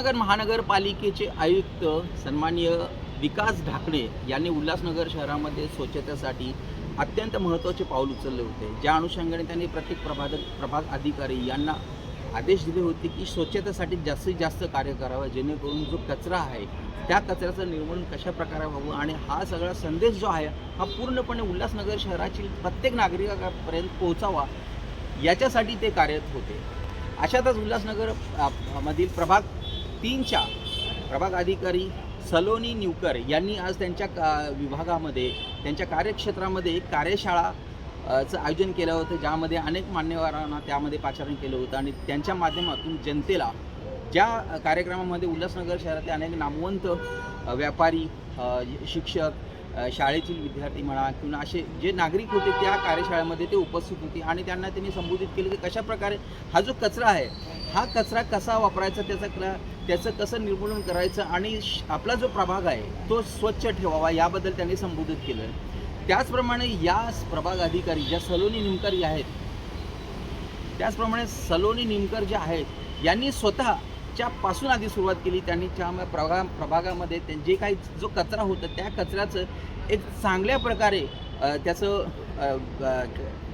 उल्हासनगर महानगरपालिकेचे आयुक्त सन्माननीय विकास ढाकणे यांनी उल्हासनगर शहरामध्ये स्वच्छतेसाठी अत्यंत महत्त्वाचे पाऊल उचलले होते. ज्या अनुषंगाने त्यांनी प्रत्येक प्रभाग प्रभाग अधिकारी यांना आदेश दिले होते की स्वच्छतेसाठी जास्तीत जास्त कार्य करावं जेणेकरून जो कचरा आहे त्या कचऱ्याचं निर्मूलन कशा प्रकारे व्हावं आणि हा सगळा संदेश जो आहे हा पूर्णपणे उल्हासनगर शहरातील प्रत्येक नागरिकापर्यंत पोहोचावा याच्यासाठी ते कार्यरत होते. अशातच उल्हासनगर मधील प्रभाग तीनच्या प्रभाग अधिकारी सलोनी निवकर यांनी आज त्यांच्या का विभागामध्ये त्यांच्या कार्यक्षेत्रामध्ये एक कार्यशाळा चं आयोजन केलं होतं ज्यामध्ये अनेक मान्यवरांना त्यामध्ये पाचारण केलं होतं आणि त्यांच्या माध्यमातून जनतेला ज्या कार्यक्रमामध्ये उल्हासनगर शहरातले अनेक नामवंत व्यापारी शिक्षक शाळेतील विद्यार्थी म्हणा किंवा असे जे नागरिक होते त्या कार्यशाळेमध्ये ते उपस्थित होते आणि त्यांना त्यांनी संबोधित केलं की कशा प्रकारे हा जो कचरा आहे हा कचरा कसा वापरायचा त्याचा त्याचं कसं निर्मूलन करायचं आणि श- आपला जो प्रभाग आहे तो स्वच्छ ठेवावा याबद्दल त्यांनी संबोधित केलं. त्याचप्रमाणे या प्रभाग अधिकारी ज्या सलोनी निमकारी आहेत त्याचप्रमाणे सलोनी निमकर जे आहेत यांनी स्वतःच्या पासून आधी सुरुवात केली. त्यांनी त्या प्रभा प्रभागामध्ये जे काही जो कचरा होता त्या कचऱ्याचं एक चांगल्या प्रकारे त्याचं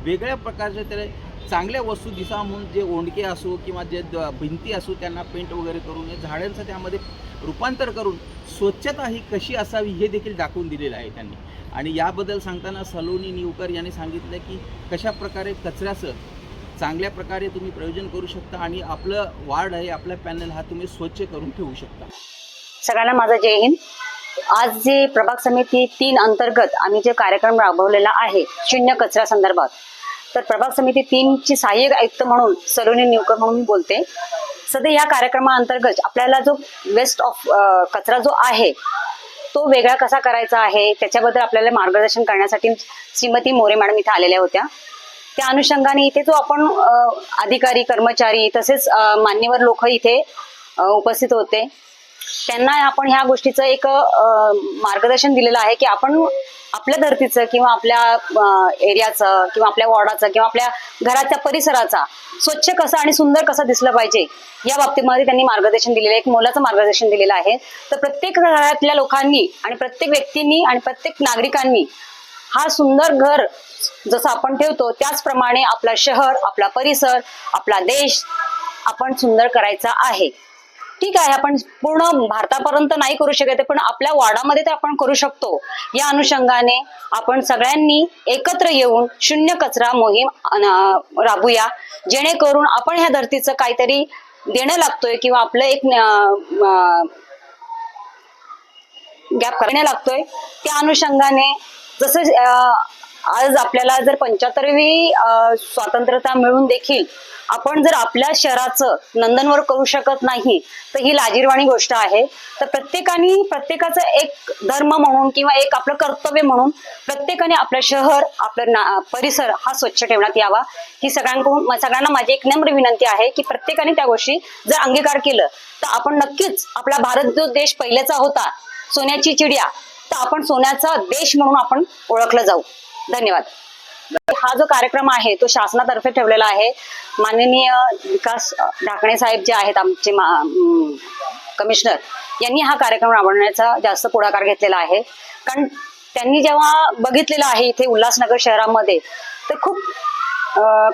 वेगळ्या प्रकारचे त्याला चांगल्या वस्तू दिसा म्हणून जे ओंडके असो किंवा जे द- भिंती असो त्यांना पेंट वगैरे करून झाडांचं त्यामध्ये रूपांतर करून स्वच्छता ही कशी असावी हे देखील दाखवून दिलेलं आहे त्यांनी. आणि याबद्दल सांगताना सलोनी निवकर यांनी सांगितलं की कशा प्रकारे कचऱ्याचं चांगल्या प्रकारे तुम्ही प्रयोजन करू शकता आणि आपलं वार्ड आहे आपला पॅनल हा तुम्ही स्वच्छ करून ठेवू शकता. सगळ्यांना माझा जय हिंद. आज जे प्रभाग समिती तीन अंतर्गत आम्ही जे कार्यक्रम राबवलेला आहे शून्य कचरा संदर्भात तर प्रभाग समिती तीनची सहाय्यक आयुक्त म्हणून सलोनी निवकर म्हणून मी बोलते. सध्या या कार्यक्रमाअंतर्गत आपल्याला जो वेस्ट ऑफ कचरा जो आहे तो वेगळा कसा करायचा आहे त्याच्याबद्दल आपल्याला मार्गदर्शन करण्यासाठी श्रीमती मोरे मॅडम इथे आलेल्या होत्या. त्या अनुषंगाने इथे जो आपण अधिकारी कर्मचारी तसेच मान्यवर लोक इथे उपस्थित होते. त्यांना आपण ह्या गोष्टीचं एक मार्गदर्शन दिलेलं आहे की आपण आपल्या धर्तीचं किंवा आपल्या एरियाचं किंवा आपल्या वॉर्डाचं किंवा आपल्या घराच्या परिसराचा स्वच्छ कसं आणि सुंदर कसं दिसलं पाहिजे या बाबतीमध्ये त्यांनी मार्गदर्शन दिलेलं आहे. एक मोलाचं मार्गदर्शन दिलेलं आहे. तर प्रत्येक घरातल्या लोकांनी आणि प्रत्येक व्यक्तींनी आणि प्रत्येक नागरिकांनी हा सुंदर घर जसं आपण ठेवतो त्याचप्रमाणे आपला शहर आपला परिसर आपला देश आपण सुंदर करायचा आहे. ठीक आहे आपण पूर्ण भारतापर्यंत नाही करू शकत पण आपल्या वाडामध्ये तर आपण करू शकतो. या अनुषंगाने आपण सगळ्यांनी एकत्र येऊन शून्य कचरा मोहीम राबूया. जेणेकरून आपण ह्या धरतीचं काहीतरी देणं लागतोय किंवा आपलं एक गॅप करण्या लागतोय. त्या अनुषंगाने जसं आज आपल्याला जर पंच्याहत्तरवी स्वातंत्र्यता मिळून देखील आपण जर आपल्या शहराचं नंदनवर करू शकत नाही तर ही लाजीरवाणी गोष्ट आहे. तर प्रत्येकाने प्रत्येकाचं एक धर्म म्हणून किंवा एक आपलं कर्तव्य म्हणून प्रत्येकाने आपलं शहर आपलं ना- परिसर हा स्वच्छ ठेवण्यात यावा. ही सगळ्यांकडून सगळ्यांना माझी एक नम्र विनंती आहे की प्रत्येकाने त्या गोष्टी जर अंगीकार केलं तर आपण नक्कीच आपला भारत जो देश पहिल्याचा होता सोन्याची चिडिया तर आपण सोन्याचा देश म्हणून आपण ओळखला जाऊ. धन्यवाद. हा जो कार्यक्रम आहे तो शासनातर्फे ठेवलेला आहे. माननीय विकास ढाकणे साहेब जे आहेत आमचे कमिशनर यांनी हा कार्यक्रम राबवण्याचा जास्त पुढाकार घेतलेला आहे. कारण त्यांनी जेव्हा बघितलेलं आहे इथे उल्हासनगर शहरामध्ये तर खूप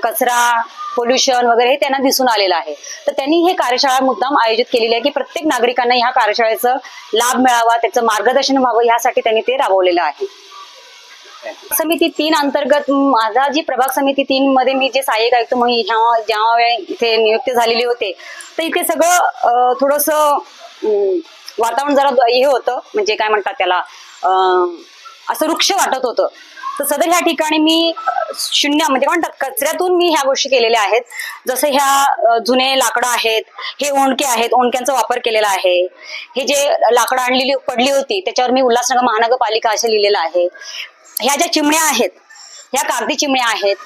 कचरा पोल्युशन वगैरे हे त्यांना दिसून आलेलं आहे. तर त्यांनी हे कार्यशाळा मुद्दाम आयोजित केलेली आहे की प्रत्येक नागरिकांना ह्या कार्यशाळेचा लाभ मिळावा त्याचं मार्गदर्शन व्हावं यासाठी त्यांनी ते राबवलेलं आहे. समिती तीन अंतर्गत माझा जी प्रभाग समिती तीन मध्ये मी जे सहाय्यक आयुक्त म्हणून जेव्हा जेव्हा इथे नियुक्त झालेली होते तर इथे सगळं थोडस वातावरण जरा हे होतं. म्हणजे काय म्हणतात त्याला असं वृक्ष वाटत होतं. तर सदर ह्या ठिकाणी मी शून्य म्हणजे म्हणतात कचऱ्यातून मी ह्या गोष्टी केलेल्या आहेत. जसं ह्या जुने लाकडं आहेत हे ओंडके आहेत ओंडक्यांचा वापर केलेला आहे. हे जे लाकडं आणलेली पडली होती त्याच्यावर मी उल्हासनगर महानगरपालिका असे लिहिलेलं आहे. ह्या ज्या चिमण्या आहेत ह्या कागदी चिमण्या आहेत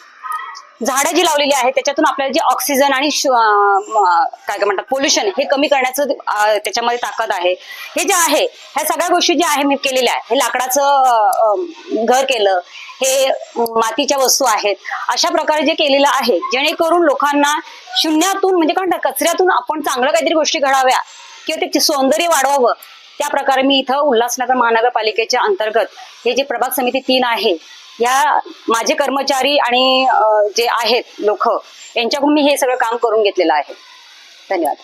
झाडं जी लावलेली आहेत त्याच्यातून आपल्याला जे ऑक्सिजन आणि काय काय म्हणतात पोल्युशन हे कमी करण्याचं त्याच्यामध्ये ताकद आहे. हे जे आहे ह्या सगळ्या गोष्टी ज्या आहे मी केलेल्या आहेत हे लाकडाचं घर केलं हे मातीच्या वस्तू आहेत अशा प्रकारे जे केलेलं आहे जेणेकरून लोकांना शून्यातून म्हणजे काय कचऱ्यातून आपण चांगलं काहीतरी गोष्टी घडाव्या किंवा त्याचे सौंदर्य वाढवावं त्या प्रकारे मी इथं उल्हासनगर महानगरपालिकेच्या अंतर्गत हे जे प्रभाग समिती तीन आहे या माझे कर्मचारी आणि जे आहेत लोक यांच्याकडून मी हे सगळं काम करून घेतलेलं आहे. धन्यवाद.